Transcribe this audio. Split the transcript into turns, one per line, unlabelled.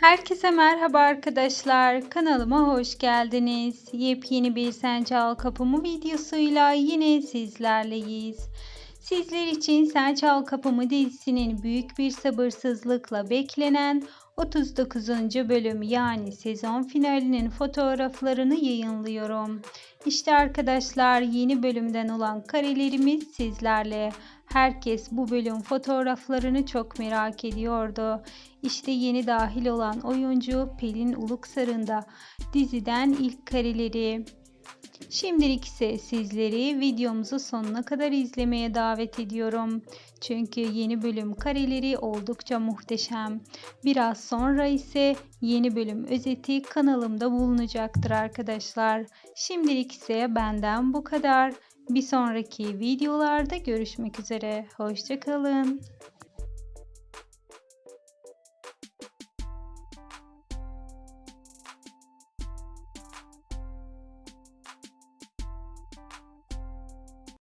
Herkese merhaba arkadaşlar. Kanalıma hoş geldiniz. Yepyeni bir Sen Çal Kapımı videosuyla yine sizlerleyiz. Sizler için Sen Çal Kapımı dizisinin büyük bir sabırsızlıkla beklenen 39. bölüm yani sezon finalinin fotoğraflarını yayınlıyorum. İşte arkadaşlar yeni bölümden olan karelerimiz sizlerle. Herkes bu bölüm fotoğraflarını çok merak ediyordu. İşte yeni dahil olan oyuncu Pelin Uluksar'ın da diziden ilk kareleri. Şimdilik ise sizleri videomuzu sonuna kadar izlemeye davet ediyorum. Çünkü yeni bölüm kareleri oldukça muhteşem. Biraz sonra ise yeni bölüm özeti kanalımda bulunacaktır arkadaşlar. Şimdilik ise benden bu kadar. Bir sonraki videolarda görüşmek üzere. Hoşçakalın.